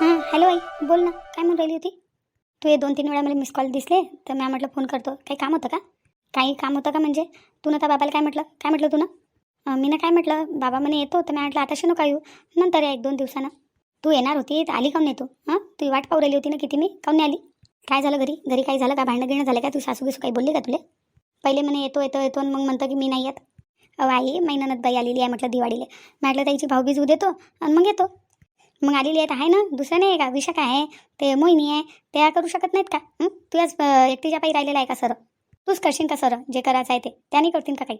हां हॅलो आई बोल ना काय म्हणून राहिली होती? तू हे दोन तीन वेळा मला मिस कॉल दिसले तर मी म्हटलं फोन करतो. काही काम होतं का? काही काम होतं का म्हणजे? तू ना त्या बाबाला काय म्हटलं? काय म्हटलं तू ना? मी ना काय म्हटलं? बाबा म्हणे येतो तर मी म्हटलं आताशी नका येऊ नंतर या एक दोन दिवसानं. तू येणार होती तर आली काऊन नाही तू? हां? तू वाट पाहू राहिली होती ना किती मी? काऊन नाही आली? काय झालं घरी? घरी काही झालं? का भांडणं गिणं झालं का तू सासू बिसू काही बोलली का तुले? पहिले म्हणे येतो येतो येतो आणि मग म्हणतं की मी नाही येत. अहो आई महिन्यात बाई आलेली आहे म्हटलं दिवाळीला. म्हटलं त्याची भाऊबीज उद्या देतो आणि मग येतो. मग आलेली आहेत आहे ना? दुसरं नाही आहे का? विशाखा आहे. ते मोहिनी आहे. त्या करू शकत नाहीत का? तुझ्याच तू आज एकटीच्या पायी राहिलेला आहे का सर? तूच करशील का सर? जे करायचं आहे ते. त्याने करतील का काही?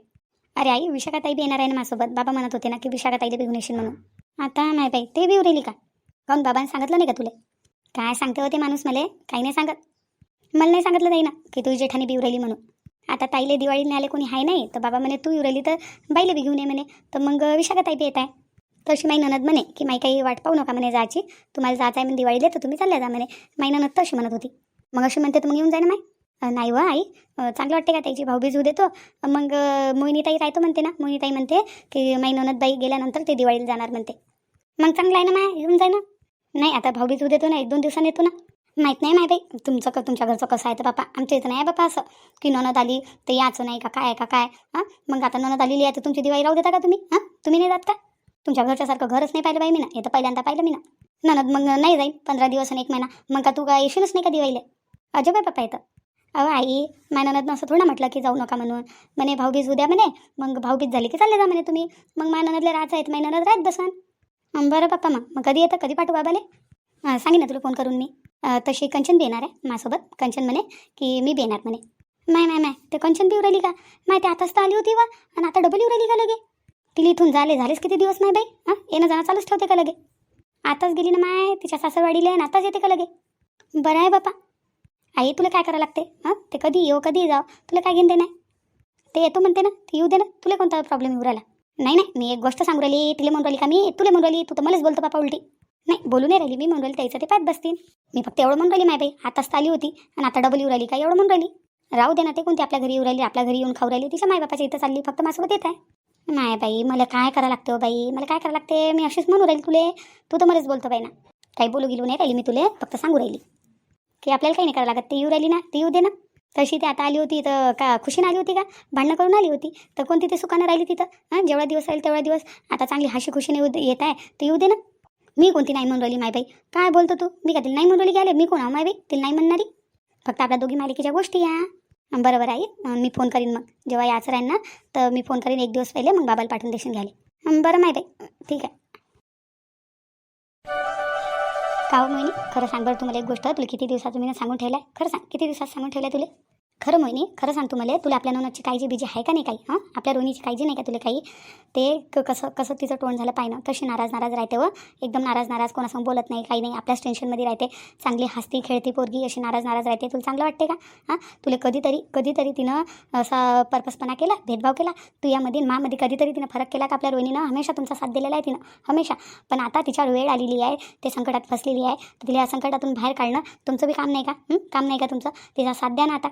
अरे आई विशाखाताई बी येणार आहे ना माझ्यासोबत. बाबा म्हणत होते ना की विशाखाताईला बी घेऊन येशील म्हणून. आता नाही बाई ते बी उरेली का? काहून बाबांनी सांगितलं नाही का तुला? काय सांगते होते माणूस मला? काही नाही सांगत. मला नाही सांगितलं नाही ना की तू जेठाने बी उरेली म्हणून. आता ताईले दिवाळीने नाही आले कोणी आहे नाही तर बाबा म्हणे तू उरेली तर बाईला बी घेऊन ये म्हणे. तर मग विशाखाताई बी येत आहे. तशी माई ननद म्हणे की माई काही वाट पाहू नका म्हणे जायची. तुम्हाला जायचं आहे म्हणे दिवाळीला तर तुम्ही चालल्या जा म्हणे. माई ननद तशी म्हणत होती. मग अशी म्हणते तर मग येऊन जाय ना माई. नाही व आई. चांगलं वाटते का त्याची? भाऊबीज होऊ देतो. मग मोहिनीताई राहतो म्हणते ना. मोहिनीताई म्हणते की माई ननदबाई गेल्यानंतर ते दिवाळीला जाणार म्हणते. मग चांगलं आहे ना माय? येऊन जाय ना. नाही आता भाऊबीज होऊ देतो ना. एक दोन दिवसांनी येतो ना. माहीत नाही माय बाई. तुमचं क तुमच्या घरचं कसं आहे तर बापा. आमच्या इथं नाही बापा असं. की ननद आली तर याचं नाही का? काय का? काय? हां मग आता ननद आलेली आहे तर तुमची दिवाळी राहू देता का तुम्ही? हां तुम्ही नाही जात का? तुमच्या घरच्यासारखं घरच नाही पाहिलं बाई मी ना हे तर पहिल्यांदा पाहिलं मी ना ननद मग नाही जाईल पंधरा दिवस आणि एक महिना. मग का तू काय येशीलच नाही का दिवाळीला अजब आहे पप्पा येतं अहो आई माझ्या ननदनं असं थोडं म्हटलं की जाऊ नका म्हणून. म्हणे भाऊबीज उद्या म्हणे. मग भाऊबीज झाली की चालले जा म्हणे तुम्ही. मग माझ्या ननदले राहायचं आहेत माझ्या ननद राहत बसन. बरं पप्पा मग. मग कधी येतं? कधी पाठवू बाबाले? सांगेन ना तुला फोन करून मी. तशी कंचन बी येणार आहे माझ्यासोबत कंचन म्हणे की मी बी येणार म्हणे. माय माय माय ते कंचन बी उरली का? माय ते आताच तर आली होती वा. आणि आता डबल उराली का लगे? तिला इथून झाले झालेच किती दिवस नाही बाई? हां? येणं जाणं चालूच ठेवते का लगे? आताच गेली ना माय तिच्या सासरवाडीला आणि आताच येते का लगे? बरं आहे बापा. आई तुला काय करावं लागते? हां? ते कधी येऊ कधी जाऊ? तुला काय घेणं नाही ते येतो म्हणते ना ते येऊ दे ना. तुला कोणता प्रॉब्लेम येऊ राहिला? नाही नाही मी एक गोष्ट सांगू राहिली तिला म्हणून राहिली का मी? तुला म्हणून राहिली तू तर मलाच बोलतो बापा उलटी. नाही बोलू नाही राहिली मी म्हणून राहिली त्याचं ते पाहत बसतील. मी फक्त एवढं म्हणून राहिली माय बाई आताच तर आली होती आणि आता डबल येऊ राहिली का? एवढं म्हणून राहिली. राहू दे ना ते कोणती आपल्या घरी येऊ राहिली आपल्या घरी येऊन खाऊ राहिली तिच्या मायबापाच्या इथं चालली फक्त माझ्यासोबत येत आहे. नाही बाई मला काय करावं लागतं हो बाई? मला काय करावं लागते? मी अशीच म्हणू राहील तुले. तू तर मलाच बोलतो बाई ना काही बोलू गेलो नाही राहिली मी तुले फक्त सांगू राहिली. की आपल्याला काही नाही करावं लागत. ते येऊ राहिली ना? ते येऊ दे ना. तशी ती आता आली होती तर का खुशीनं आली होती का? भांडणं करून आली होती. तर कोणती ते सुखानं राहिली तिथं? हां? जेवढा दिवस राहील तेवढा दिवस. आता चांगली हाशी खुशीने येऊ येत आहे. तर येऊ दे ना. मी कोणती नाही म्हणून राहिली माय बाई? काय बोलतो तू? मी का तिला नाही म्हणून राहिली गेले मी कोण आहो माय बाई? तिला नाही म्हणणारी? फक्त आपल्या दोघी मालिकेच्या गोष्टी या. बरोबर आहे. मी फोन करीन मग. जेव्हा याचं राहील ना तर मी फोन करीन एक दिवस पहिले मग बाबाला पाठवून देशील घ्यायला. बरं माहिती आहे. ठीक आहे. का हो मोहिनी? खरं सांग बरं तुम्हाला एक गोष्ट. तुला किती दिवसाचं मी सांगून ठेवलं आहे खरं सांग किती दिवसात सांगून ठेवलं तुला? खरं मोहिनी खरं सांगतो मला तुला आपल्या नोनाची काळजी बिजी आहे का नाही काही? हां? आपल्या रोहिणीची काळजी नाही का तुला काही? ते क- कसं कसं तिचं तोंड झालं पाहिजे तशी नाराज नाराज राहते व. एकदम नाराज नाराज कोणासमोर बोलत नाही काही नाही आपल्याच टेन्शनमध्ये राहते. चांगली हसती खेळती पोरगी अशी नाराज नाराज राहते. तुला चांगलं वाटते का? हां? तुला कधीतरी कधीतरी तिनं असा पर्पजपणा केला भेदभाव केला? तू यामध्ये मामध्ये कधीतरी तिनं फरक केला का आपल्या रोहिणीनं? हमेशा तुमचा साथ दिलेला आहे तिनं हमेशा. पण आता तिच्यावर वेळ आलेली आहे ते संकटात फसलेली आहे. तर तिला या संकटातून बाहेर काढणं तुमचं बी काम नाही का? काम नाही का तुमचं? तिचा साथ द्या ना आता.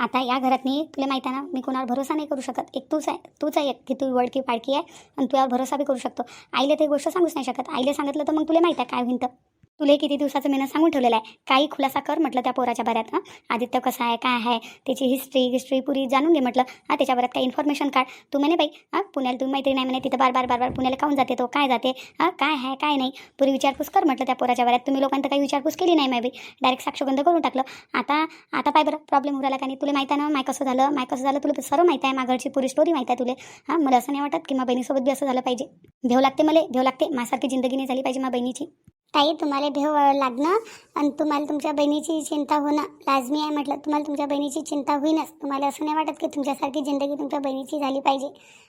आता या घरात नाही तुला माहीत आहे ना मी कोणावर भरोसा नाही करू शकत. एक तूच आहे तूच आहे एक की तू वडकी पाडकी आहे आणि तुझ्यावर भरोसा बी करू शकतो. आईला ते गोष्ट सांगूच नाही शकत. आईला सांगितलं तर मग तुला माहीत आहे काय म्हणतं तर. तुला किती दिवसाचं मेनं सांगून ठेवलेलं आहे. काही खुलासा कर म्हटलं त्या पोराच्या बऱ्यात हां. आदित्य कसं आहे काय आहे त्याची हिस्ट्री हिस्ट्री पुरी जाणून घे म्हटलं. हां त्याच्या बऱ्यात काही इन्फॉर्मेशन काढ. तू म्हणे बाई हां पुण्याला तुम्ही मैत्री नाही म्हणे तिथं बार बार बार बार पुण्याला काऊन जाते तो काय जाते? हां काय आहे काय नाही. पुरी विचारपूस कर म्हटलं त्या पोराच्या बऱ्यात. तुम्ही लोकांना काही विचारपूस केली नाही माय बाई. डायरेक्ट साक्षगंध करून टाकलं. आता आता पाय बरं प्रॉब्लेम उराला का नाही? तुला माहिती आहे ना माय कसं झालं? माय कसं झालं? तुला सर्व माहिती आहे माघरची पुरी स्टोरी माहिती आहे तुला. हां मला असं नाही वाटत की मा बहिणीसोबत बी असं झालं पाहिजे. भेव लागते मला भेव लागते. माझ्यासारखी जिंदगी नाही झाली पाहिजे मा बहिणीची. ताई तुम्हाला भेव लागणं आणि तुम्हाला तुमच्या बहिणीची चिंता होणं लाजमी आहे म्हटलं तुम्हाला तुमच्या बहिणीची चिंता होईनच. तुम्हाला असं नाही वाटत की तुमच्यासारखी जिंदगी तुमच्या बहिणीची झाली पाहिजे.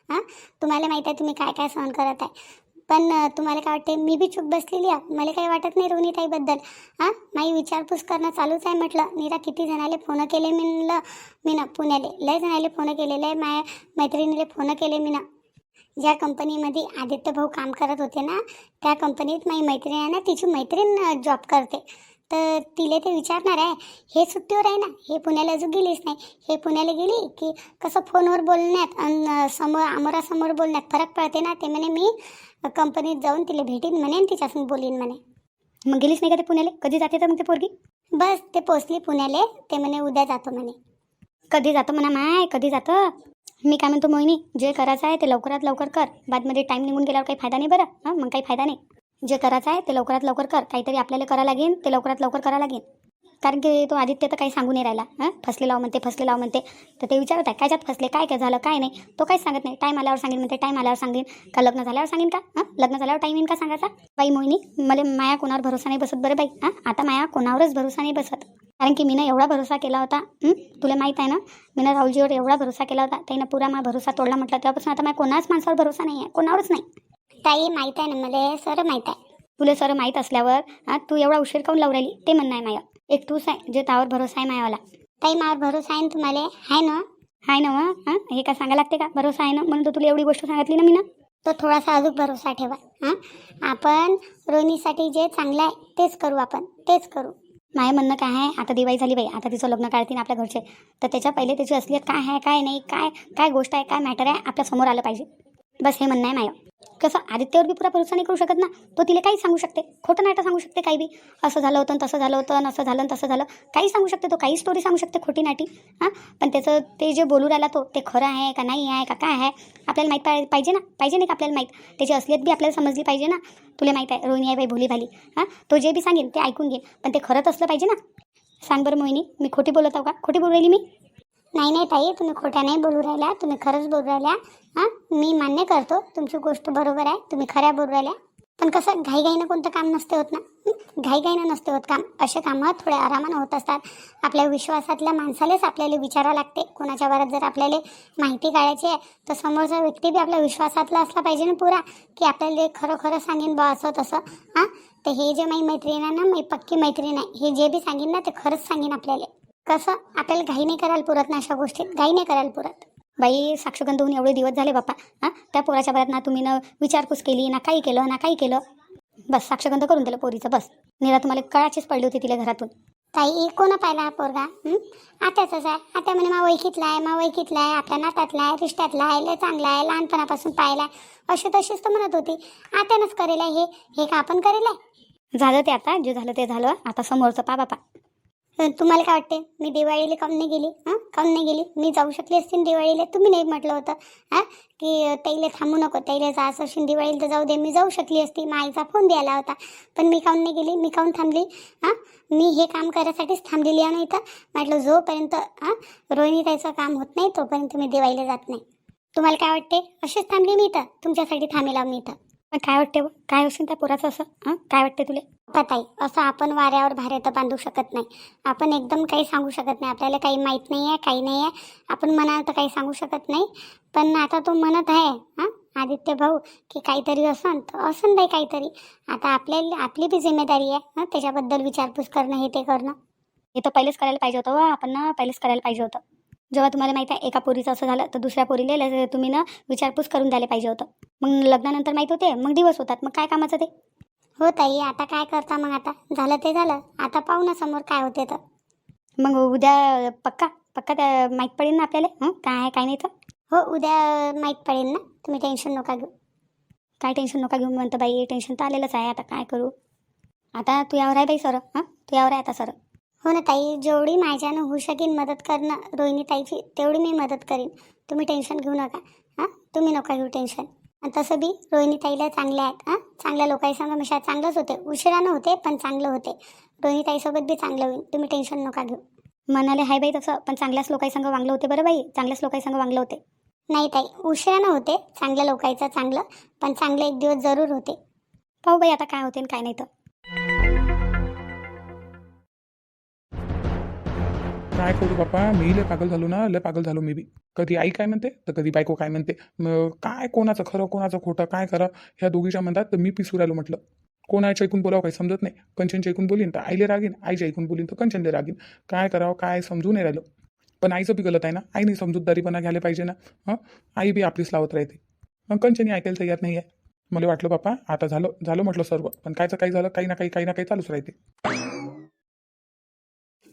हां? तुम्हाला माहीत आहे तुम्ही काय काय सहन करत आहे. पण तुम्हाला काय वाटते मी बी चूक बसलेली आहे. मला काही वाटत नाही रोहिणीताईबद्दल हां? माई विचारपूस करणं चालूच आहे म्हटलं. नीरा किती जणाले फोन केले मी म्हणलं मी ना पुण्याले. लय जणाले फोन केलेले आहे. माया मैत्रिणीले फोन केले मी ना ज्या कंपनीमध्ये आदित्य भाऊ काम करत होते ना त्या कंपनीत माझी मैत्रीण आहे ना तिची मैत्रीण जॉब करते. तर तिले ते विचारणार आहे हे सुट्टीवर आहे ना? हे पुण्याला अजून गेलीच नाही. हे पुण्याला गेली की कसं फोनवर बोलण्यात आणि समोर आमोरासमोर बोलण्यात फरक पडते ना? ते म्हणे मी कंपनीत जाऊन तिला भेटीन म्हणे आणि तिच्यासंग बोलीन म्हणे. मग गेलीच नाही का ते पुण्याला? कधी जाते तर मग ते पोरगी? बस ते पोचली पुण्याले. ते म्हणे उद्या जातो म्हणे. कधी जातं म्हणा माय कधी जातं? मी काय म्हणतो मोहिनी? जे करायचं आहे ते लवकरात लवकर कर. बादमध्ये टाईम निघून गेल्यावर काही फायदा नाही बरं. हां? मग काही फायदा नाही. जे करायचं आहे ते लवकरात लवकर कर. काहीतरी आपल्याला करावं लागेल ते लवकरात लवकर करावं लागेल. कारण की तो आदित्य तर काही सांगू नाही राहिला. हां? फसले लाव म्हणते फसले लाव म्हणते. तर ते विचारत आहे कायच्यात फसले? काय काय झालं? काय नाही? तो काहीच सांगत नाही. टाईम आल्यावर सांगेन म्हणते. टाईम आल्यावर सांगेन. का लग्न झाल्यावर सांगेन का? हां? लग्न झाल्यावर टाईम येईन का सांगायचा? बाई मोहिनी मला माया कोणावर भरोसा नाही बसत बरं बाई. हां? आता माया कोणावरच भरोसा नाही बसत. कारण की मीनं एवढा भरोसा केला होता? तुला माहीत आहे ना? मीनं राहुलजीवर एवढा भरोसा केला होता. त्यानं पुरा माझा भरोसा तोडला म्हटलं. तेव्हापासून आता माझ्या कोणाच माणसावर भरोसा नाही आहे कोणावरच नाही. ताई माहीत आहे ना मला? सर माहीत आहे. तुला सर माहीत असल्यावर तू एवढा उशीर काऊन लावून राहिली? ते म्हणणं आहे माया. एक तूच आहे जे त्यावर भरोसा आहे मायावाला. ताई मावर भरोसा आहे ना तुम्हाला? आहे ना? आहे ना व? हां? हे काय सांगायला लागते का? भरोसा आहे ना? म्हणून तर तुला एवढी गोष्ट सांगितली ना मी ना. तो थोडासा अजून भरोसा ठेवा हां? आपण रोहिणीसाठी जे चांगलं आहे तेच करू आपण तेच करू. माझं म्हणणं काय आहे? आता दिवाळी झाली बाई आता तिचं लग्न काढतील आपल्या घरचे. तर त्याच्या पहिले त्याची असलियत काय आहे काय नाही काय काय गोष्ट आहे काय मॅटर आहे आपल्यासमोर आलं पाहिजे. बस हे म्हणणं आहे माझं कसं आदित्यवर बी पुरा भरोसा नाही करू शकत ना? तो तिला काही सांगू शकते. खोटं नाटं सांगू शकते काही बी. असं झालं होतं तसं झालं होतं असं झालं तसं झालं. काही सांगू शकते तो काही स्टोरी सांगू शकते खोटी नाटी. हां? पण त्याचं ते जे बोलू राहिला तो ते खरं आहे का नाही आहे का काय आहे आपल्याला माहीत पाहि- पाहिजे ना? पाहिजे नाही का आपल्याला माहीत? त्याची असलीत बी आपल्याला समजली पाहिजे ना? तुला माहीत आहे रोहिणी आहे बाई भोली भाली हां? तो जे बी सांगेल ते ऐकून घे. पण ते खरंच असलं पाहिजे ना? सांग बरं मोहिनी मी खोटी बोलत आहो का? खोटी बोलू राहिली मी? नाही नाही ताई तुम्ही खोट्या नाही बोलू राहिल्या तुम्ही खरंच बोलू राहिल्या. हां मी मान्य करतो तुमची गोष्ट बरोबर आहे तुम्ही खऱ्या बोलू राहिल्या. पण कसं घाईघाईनं कोणतं काम नसते होत ना? घाईघाईनं नसते होत काम. असे कामं थोड्या आरामानं होत असतात. आपल्या विश्वासातल्या माणसालाच आपल्याला विचारावं लागते. कोणाच्या वरात जर आपल्याला माहिती काढायची आहे तर समोरचा व्यक्ती बी आपल्या विश्वासातला असला पाहिजे ना पुरा की आपल्याला खरं खरं सांगेन बा असं तसं. हां? तर हे जे माझी मैत्रीण आहे ना मी पक्की मैत्रीण आहे. हे जे बी सांगेन ना ते खरंच सांगेन आपल्याला. कसं? आपल्याला घाई नाही करायला पुरत ना अशा गोष्टीत घाई नाही करायला पुरत. बाई साक्षगंध होऊन एवढे दिवस झाले बाप्पा. हां? त्या पोराच्या बऱ्यात ना तुम्ही ना विचारपूस केली ना काही केलं ना काही केलं. बस साक्षगंध करून दिलं पोरीचं बस. निरा तुम्हाला कळाचीच पडली होती तिला घरातून. ताई कोण पाहिला हा पोरगा? आत्याचाच आहे. आता म्हणे मा वैकीतला आहे मा वैकीतला आहे. आपल्या नातातला आहे रिश्त्यातला आहे लय चांगला आहे लहानपणापासून पाहिला आहे. अशी तशीच तर म्हणत होती. आत्यानंच करेल आहे हे. हे का आपण करेल आहे? झालं ते आता. जे झालं ते झालं. आता समोरचं पा बापा तुम्हाला काय वाटते मी दिवाळीला काऊन नाही गेली? हां? काऊन नाही गेली? मी जाऊ शकली असते दिवाळीला? तुम्ही नाही म्हटलं होतं हां? की अं, ताईला थांबू नको ताईला जायचं असेल दिवाळीला तर जाऊ दे. मी जाऊ शकली असती. माईचा फोन द्यायला होता. पण मी काऊन नाही गेली? मी काऊन थांबली? हां? मी हे काम करायसाठीच थांबलेली आहे नाही इथं? म्हटलं जोपर्यंत हां? रोहिणी त्याचं काम होत नाही तोपर्यंत मी दिवाळीला जात नाही. तुम्हाला काय वाटते अशीच थांबली मी इथं. तुमच्यासाठी थांबेल मी इथं. पण काय वाटते? काय असेल त्या पोराचं असं? हां? काय वाटते तुला? पताई असं आपण वाऱ्यावर भारे तर बांधू शकत नाही. आपण एकदम काही सांगू शकत नाही. आपल्याला काही माहीत नाही आहे काही नाही आहे आपण मनाला तर काही सांगू शकत नाही. पण आता तो म्हणत आहे हां? आदित्य भाऊ की काहीतरी असन तर असन बाई काहीतरी. आता आपल्याला आपली बी जिम्मेदारी आहे हां? त्याच्याबद्दल विचारपूस करणं हे ते करणं. हे तर पहिलेच करायला पाहिजे होतं व. आपण ना पहिलेच करायला पाहिजे होतं. जेव्हा तुम्हाला माहिती आहे एका पोरीचं असं झालं तर दुसऱ्या पोरीला तुम्ही ना विचारपूस करून द्यायला पाहिजे होतं. मग लग्नानंतर माहीत होते मग दिवस होतात मग काय कामाचं ते? हो ताई आता काय करता मग आता? झालं ते झालं आता पाहू ना समोर काय होते तर. मग उद्या पक्का पक्का त्या माहीत पडेल ना आपल्याला? हं? काय आहे काय नाही तर? हो उद्या माहीत पडेल ना तुम्ही टेन्शन नका घेऊ. काय टेन्शन नका घेऊ म्हणतं बाई टेन्शन तर आलेलंच आहे आता काय करू? आता तू यावर आहे बाई सर हां? तू यावर आहे आता सर हो ना ताई जेवढी माझ्यानं होऊ शकेन मदत करणं रोहिणी ताईची तेवढी मी मदत करीन. तुम्ही टेन्शन घेऊ नका हां? तुम्ही नका घेऊ टेन्शन. आणि तसं बी रोहिणी ताईला चांगल्या आहेत हां? चांगल्या लोकांसंग मिशा चांगलंच होते. उशिरानं होते पण चांगलं होते. रोहिणी ताईसोबत बी चांगलं होईल. तुम्ही टेन्शन नका घेऊ. म्हणाले हाय बाई तसं पण चांगल्याच लोकांसंग वागलं होते बरं बाई? चांगल्याच लोकांसंग वागलं होते. नाही ताई उशिरानं होते चांगल्या लोकांचं चांगलं पण चांगलं एक दिवस जरूर होते. पाहू बाई आता काय होते आणि काय नाही तर. काय करू बाप्पा? मी लय पागल झालो ना लय पागल झालो मी बी. कधी आई काय म्हणते तर कधी बायको काय म्हणते. काय कोणाचं खरं कोणाचं खोटं काय करा? ह्या दोघीच्या म्हणतात तर मी पिसू राहिलो म्हटलं. कोणाच्या ऐकून बोलावं काही समजत नाही. कंचनच्या ऐकून बोलीन तर आईले रागीन आईच्या ऐकून बोलीन तर कंचनले रागीन. काय करावं काय समजून नाही राहिलो. पण आईचं बी गलत आहे ना. आईने समजूतदारीपणा घ्यायला पाहिजे ना. हं? आई बी आपलीच लावत राहते. कंचनी ऐकायला तयार नाही आहे. मला वाटलं बापा आता झालं झालं म्हटलं सर्व. पण कायचं काही झालं काही ना काही काही ना काही चालूच राहते.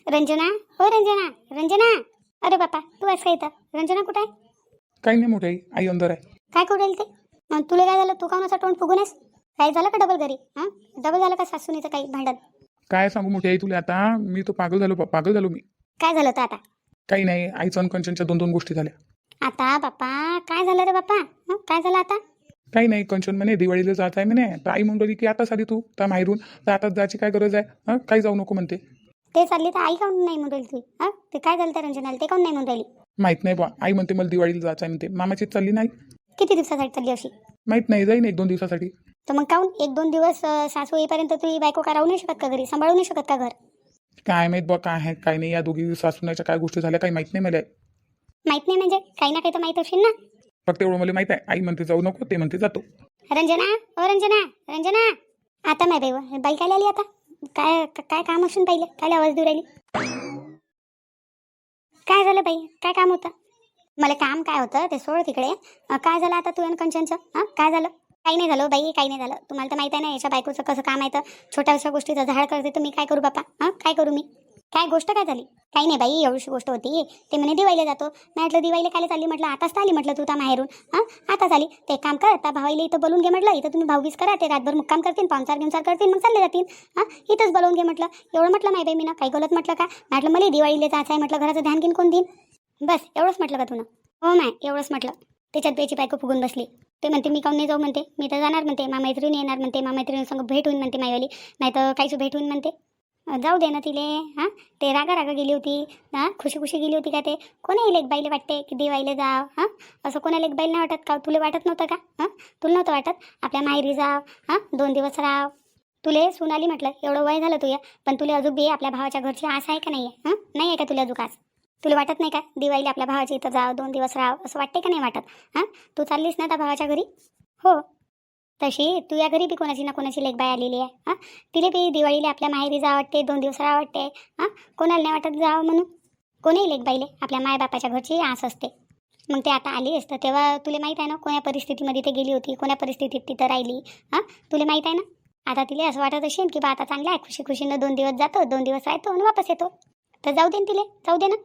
रंजना हो रंजना रंजना. अरे बापा तू आहेस का इथं? रंजना कुठं आहे? काही नाही मोठे आई आई अंदर आहे. काय करू राहिली ते? मग तुला काय झालं? तू काऊन असं तोंड फुगून आहेस? काय झालं का डबल घरी? हां डबल झालं का सासूनीचं काही भांडण? काय सांगू मोठी आई तुला आता? मी तो पागल झालो बा- पागल झालो मी. काय झालं तर आता? काही नाही आईचं आणि कंचनच्या दोन दोन गोष्टी झाल्या. आता बाप्पा काय झालं रे बाप्पा हं? काय झालं आता? काही नाही कंचन म्हणे दिवाळीला जात आहे म्हणे. तर आई राहिली की आताच आली तू त्या माहेरून. तर आताच जायची काय गरज आहे? हां काही जाऊ नको म्हणते. ते चालली तर आई काऊन नाही म्हणून राहिली तुझी हां? ते काय झालं त्या रंजनाला? ते काऊन नाही म्हणून राहिली माहीत नाही बा. आई म्हणते मला दिवाळीला जायचं आहे म्हणते मामाचीच चालली नाही किती दिवसासाठी चालली अशी? माहीत नाही जाईन एक दोन दिवसासाठी. तर मग काऊन? एक दोन दिवस अं, सासू येईपर्यंत तुझी बायको का राहू नाही शकत का घरी? सांभाळू नाही शकत का घर? काय माहीत बा काय आहे काय नाही. या दोघी सासूनाच्या काय गोष्टी झाल्या काही माहीत नाही मला. माहीत नाही म्हणजे? काही ना काही तर माहीत असेल ना. फक्त एवढं मला माहीत आहे. आई म्हणते जाऊ नको ते म्हणते जातो. रंजना? ओ रंजना? रंजना? आता व. बाई काय आली आता? काय काय काम असून पाहिलं? काय आवाज देऊ राहिली? काय झालं बाई? काय काम होतं? मला काम काय होतं ते सोड तिकडे. काय झालं आता तू आणि कंचनचं? हां काय झालं? काही नाही झालं हो बाई काही नाही झालं. तुम्हाला तर माहिती आहे ना याच्या बायकोचं कसं काम आहे तर छोट्याशा गोष्टीचं झाड करते तर मी काय करू बापा? हां काय करू मी? काय गोष्ट काय झाली? काही नाही बाई एवढीशी गोष्ट होती. ते म्हणे दिवाळीला जातो. मी म्हटलं दिवाळीला काय चालली? म्हटलं आताच तर आली म्हटलं तू त्या माहेरून. हां? आताच आली ते एक काम कर त्या भावाईला इथं बोलून घे म्हटलं. इथं तुम्ही भाऊगीस करा ते रातभर मुक्काम करतील पावसार गिमचार करतील मग चालले जातील. हां? इथंच बोलवून घे म्हटलं. एवढं म्हटलं नाही बाई मी ना काही गलत म्हटलं का? म्हटलं मला दिवाळीला जायचं आहे म्हटलं घराचं ध्यान घेऊन कोण देईन? बस एवढंच म्हटलं का तुला हो माय एवढंच म्हटलं. त्याच्यात त्याची बायको फुगून बसली. ते म्हणते मी काऊन नाही जाऊ? म्हणते. मी तर जाणार म्हणते. मा मैत्रिणी येणार म्हणते. मा मैत्रिणीसंग भेट होईन म्हणते माईवाली नाही तर काहीच भेट होईन म्हणते. जाऊ दे ना तिले हां? ते रागा रागा गेली होती हां? खुशी खुशी गेली होती का ते? कोणाही लेखबाईला वाटते की दिवाळीला जाव हां? असं कोणा लेखबाईला नाही वाटत का? तुला वाटत नव्हतं का? हां? तुला नव्हतं वाटत? आपल्या माहेरी जाव हां? दोन दिवस राव. तुले सुनाली म्हटलं एवढं वय झालं तुया पण तुला अजून बी आपल्या भावाच्या घरची आस आहे का नाही आहे हां? नाही आहे का तुला अजून आस? तुला वाटत नाही का दिवाळीला आपल्या भावाच्या इथं जाव दोन दिवस राव असं वाटते का नाही वाटत हां? तू चाललीस ना त्या भावाच्या घरी? हो. तशी? तू या घरी बी कोणाची ना कोणाची लेखबाई आलेली आहे हां? तिला बी दिवाळीला आपल्या माहेरी जा वाटते दोन दिवस राहा वाटते हां? कोणाला नाही वाटत जावं म्हणून? कोणीही लेखबाईले आपल्या मायबापाच्या घरची आस असते. मग ते आता आली असतं तेव्हा तुला माहीत आहे ना कोण्या परिस्थितीमध्ये ते गेली होती कोण्या परिस्थितीत तिथं राहिली हां? तुला माहीत आहे ना? आता तिला असं वाटत असेल की बा आता चांगलं आहे खुशी खुशीनं दोन दिवस जातो दोन दिवस राहतो आणि वापस येतो. तर जाऊ दे ना तिले जाऊ दे ना.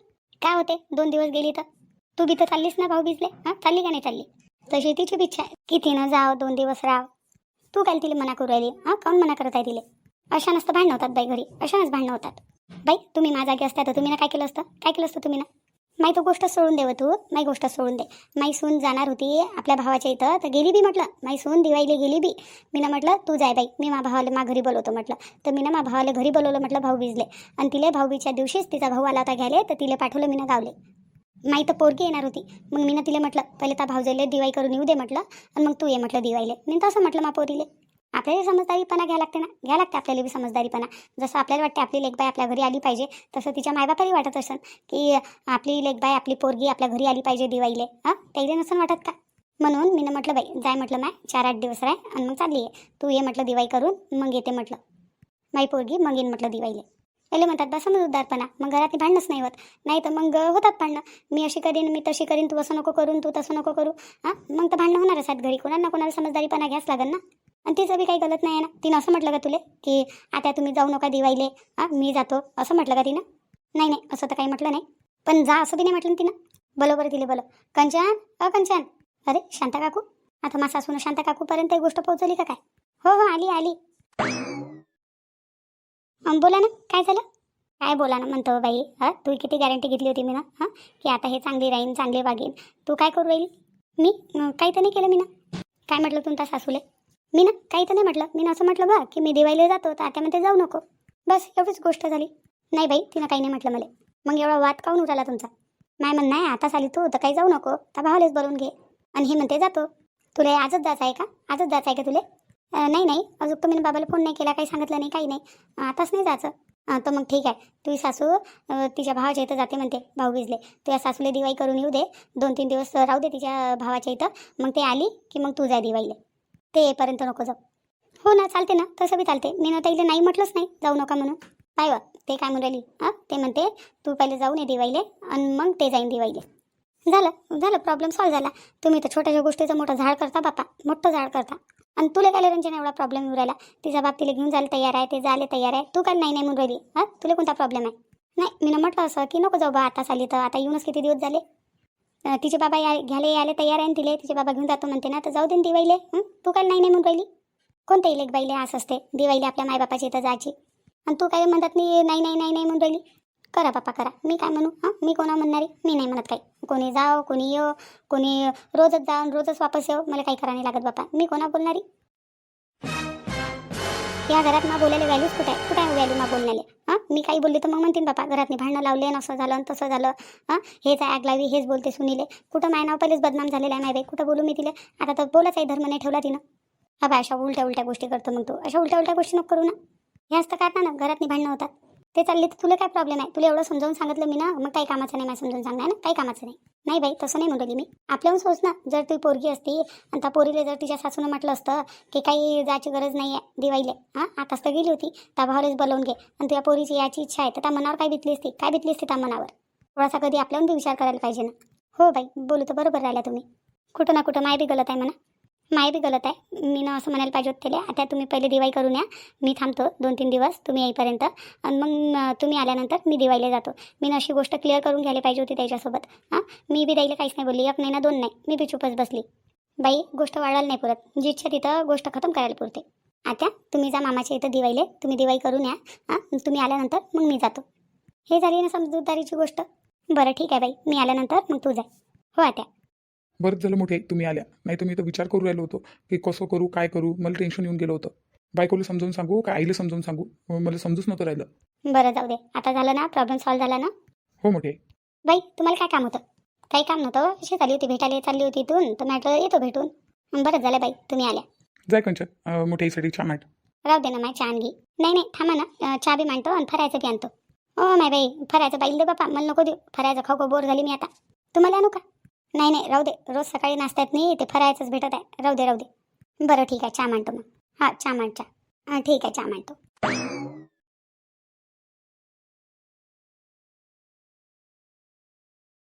काय होते दोन दिवस गेली तर? तू बी तर चाललीस ना भाऊ बिजले हां? चालली का नाही चालली? तशी तिची इच्छा आहे. की तिनं जाव दोन दिवस राव तू काय तिला मना करू राहिली? हां काऊन मना करत आहे तिले? अशा नसतं भांडणं होतात बाई घरी. अशानच भांडणं होतात. बाई तुम्ही माझ्या जागी असता तर तुम्ही ना काय केलं असतं? काय केलं असतं तुम्ही ना माई तो गोष्ट सोडून देव तू. माई गोष्ट सोडून दे. माई सून जाणार होती आपल्या भावाच्या इथं तर गेली बी म्हटलं. माई सून दिवाळीला गेली बी. मी ना म्हटलं तू जाय बाई. मी मा भावाला मा घरी बोलवतो म्हटलं. तर मी ना मा भावाला घरी बोलवलं म्हटलं भाऊ भिजले. आणि तिला भाऊबीच्या दिवशीच तिचा भाऊ आला होता घ्यायला तर तिला पाठवलं मी ना गावले. माई तर पोरगी येणार होती. मग मी ना तिला म्हटलं पहिले त्या भाऊजाईला दिवाळी करून येऊ दे म्हटलं आणि मग तू ये म्हटलं दिवाळीला. मी तसं म्हटलं मा पोरीले. आपल्याला समजदारीपणा घ्या लागते ना? घ्या लागते आपल्याला बी समजदारीपणा. जसं आपल्याला वाटते आपली लेखबाई आपल्या घरी आली पाहिजे तसं तिच्या मायबापाला वाटत असेल की आपली लेखबाई आपली पोरगी आपल्या घरी आली पाहिजे दिवाळीले. हां? त्याला नसेल वाटत का? म्हणून मी म्हटलं बाई जाय म्हटलं माय चार आठ दिवस राय आणि मग चालली आहे तू ये म्हटलं दिवाळी करून मग येते म्हटलं. माई पोरगी मग येईन म्हटलं दिवाळीले. पहिले म्हणतात बा समजूतदारपणा मग घरातली भांडणंच नाही होत. नाही तर मग होतात भांडणं. मी अशी करीन मी तशी करीन तू असं नको करून तू तसं नको करू. हां? मग तर भांडणं होणारच आहेत घरी. कोणाला कोणाला समजदारीपणा घ्यास लागेल ना. आणि तिचं बी काही गलत नाही आहे ना. तिनं असं म्हटलं का तुले? की आता तुम्ही जाऊ नका दिवाळीले. हां? मी जातो. असं म्हटलं का तिनं? नाही नाही. असं तर काही म्हटलं नाही. पण जा असं बी नाही म्हटलं तिनं. बरोबर तिले बोलो कंचन? अ कंचन. अरे शांता काकू? आता माझा सासून शांता काकूपर्यंत ही गोष्ट पोहोचवली का काय? हो हो आली आली. बोला ना काय झालं? काय बोला ना म्हणतो बाई हां तू किती गॅरंटी घेतली होती मी ना हां? की आता हे चांगली राहीन चांगले वागेन. तू काय करू राहील? मी? काही तर नाही केलं मी ना काय म्हटलं तुमचा सासूले? मी ना काही तर नाही म्हटलं. मी ना असं म्हटलं बा की मी दिवाळीला जातो तर आता म्हणते जाऊ नको. बस एवढीच गोष्ट झाली. नाही बाई तिनं काही नाही म्हटलं मला. मग एवढा वाद काऊन उराला तुमचा? नाही म्हण नाही आताच आली तू तर काही जाऊ नको. तर भावालेच बोलून घे. आणि हे म्हणते जातो. तुला आजच जायचं आहे का? आजच जायचं आहे का तुले? नाही नाही. अजून तुम्ही बाबाला फोन नाही केला काही सांगितलं नाही काही नाही. आताच नाही जायचं. तर मग ठीक आहे. तुझी सासू तिच्या भावाच्या इथं जाते म्हणते भाऊ भिजले. तुझ्या सासूला दिवाळी करून येऊ दे. दोन तीन दिवस राहू दे तिच्या भावाच्या इथं. मग ते आली की मग तू जाय दिवाळीला. ते येईपर्यंत नको जाऊ. हो ना चालते ना. तसं बी चालते. मी ना त्याला नाही म्हटलंच नाही. जाऊ नका म्हणून. पाय ते काय म्हणून राहिली? हां ते म्हणते तू पहिले जाऊन ये दिवाळीले आणि मग ते जाईन दिवाळीले. झालं झालं प्रॉब्लेम सॉल्व झाला. तुम्ही तर छोट्याशा गोष्टीचं मोठं झाड करता बापा मोठं झाड करता. आणि तुला काय रंजन एवढा प्रॉब्लेम येऊ राहिला? तिचा बाप तिला घेऊन जायला तयार आहे ते जायला तयार आहे. तू काय नाही नाही म्हणून राहिली? हां? तुला कोणता प्रॉब्लेम आहे? नाही मी म्हटलं असं की नको जाऊ बा आता साली तर. आता येऊनच किती दिवस झाले? तिचे बाबा या घ्यायला यायला तयार आहे ना तिले? तिचे बाबा घेऊन जातो म्हणते ना तर जाऊ दे दिवाईले दिवाळीले. तू काय नाही नाही म्हणून राहिली? कोणत्याही लेख बाईले? असं असते दिवाळीला आपल्या मायबापाची इथं जायची. आणि तू काय म्हणतात मी नाही नाही नाही नाही म्हणून राहिली? करा बापा करा. मी काय म्हणू? हां? मी कोणा म्हणणारी? मी नाही म्हणत काही. कोणी जाओ कोणी येऊ कोणी रोजच जाऊन रोजच वापस येऊ मला काही करा नाही लागत बापा मी कोणा बोलणारी? या घरात मा बोलायला व्हॅल्यूच कुठे? आहे कुठे आहे व्हॅल्यू मा बोलण्याले हां? मी काही बोलले तर मग म्हणतील बापा घरात भांडणं लावले आणि असं झालं आणि तसं झालं. हां? हेच आग लावी हेच बोलते सुनीले. कुठं माय नाव पहिलेच बदनाम झालेलं आहे माय बाई? कुठं बोलू मी तिला? आता तर बोलाच आहे धर्म नाही ठेवला तिनं. हा बा अशा उलट्या उलट्या गोष्टी करतो मग तू अशा उलट्या उलट्या गोष्टी नको करू ना. हे असतं कारण ना घरात भांडणं होतात. ते चालले तर तुला काय प्रॉब्लेम आहे? तुला एवढं समजावून सांगितलं मी ना मग काही कामाचं नाही मला समजावून सांगणार ना काही कामाचं नाही. नाही बाई तसं नाही म्हणली मी. आपल्याहून सोच ना जर ती पोरगी असती आणि त्या पोरीला जर तिच्या सासूनं म्हटलं असतं की काही जायची गरज नाही आहे दिवाळीले हां? आताच तर गेली होती त्या भावालाच बोलवून घे. आणि तुझ्या पोरीची याची इच्छा आहे तर त्या मनावर काय बितली असती? काय बितली असती त्या मनावर? थोडासा कधी आपल्याहून बी विचार करायला पाहिजे ना. हो बाई बोलू तर बरोबर राहिला तुम्ही. कुठं ना कुठं माय बी गलत आहे म्हणा. माय बी गलत आहे. मी ना असं म्हणायला पाहिजे होतं त्याला आता तुम्ही पहिले दिवाळी करून या. मी थांबतो दोन तीन दिवस तुम्ही येईपर्यंत. आणि मग तुम्ही आल्यानंतर मी दिवाळीला जातो. मी ना अशी गोष्ट क्लिअर करून घ्यायला पाहिजे होती त्याच्यासोबत. हां मी बी द्यायला काहीच नाही बोलली एक नाही ना दोन नाही. मी बी चुपच बसली. बाई गोष्ट वाढायला नाही पुरत. जी इच्छा तिथं गोष्ट खतम करायला पुरते. आता तुम्ही जा मामाच्या इथं दिवाळीले तुम्ही दिवाळी करून या. हां तुम्ही आल्यानंतर मग मी जातो. हे झाली ना समजूतदारीची गोष्ट? बरं ठीक आहे बाई. मी आल्यानंतर मग तू जा. हो आता बरंच झालं मोठे तुम्ही आल्या. नाही तर मी तर विचार करू राहिलो होतो की कसं करू काय करू. मला टेन्शन येऊन गेलं होतं. बायकोला समजावून सांगू का आईला समजावून सांगू? मला समजूच नव्हतं राहिलं. बरं जाऊ दे. आता झालं ना? प्रॉब्लेम सॉल्व्ह झाला ना? हो मोठे. बाई तुम्हाला काय काम होतं? काही काम नव्हतं. अशी चालली होती भेटायला चालली होती इथून. तर म्हटलं येतो भेटून. बरं झालं बाई तुम्ही आल्या. जाय कंचन. अं, मोठ्या आईसाठी चहा मांड. राहू दे ना माय छान घे नाही नाही थांबा ना. चहा बी मांडतो आणि फरायचं बी आणतो. हो माय बाई फरायचं बाईल दे बापा मला नको देऊ. फरायचं खाऊ बोर झाली मी आता. तुम्हाला आणू का? नाही नाही राहू दे. रोज सकाळी नाश्त्यात नाही ते फरायचंच भेटत आहे. राहू दे राहू दे. बरं ठीक आहे. चहा मांडतो मग. हां चहा मांड चहा हां ठीक आहे चहा मांडतो.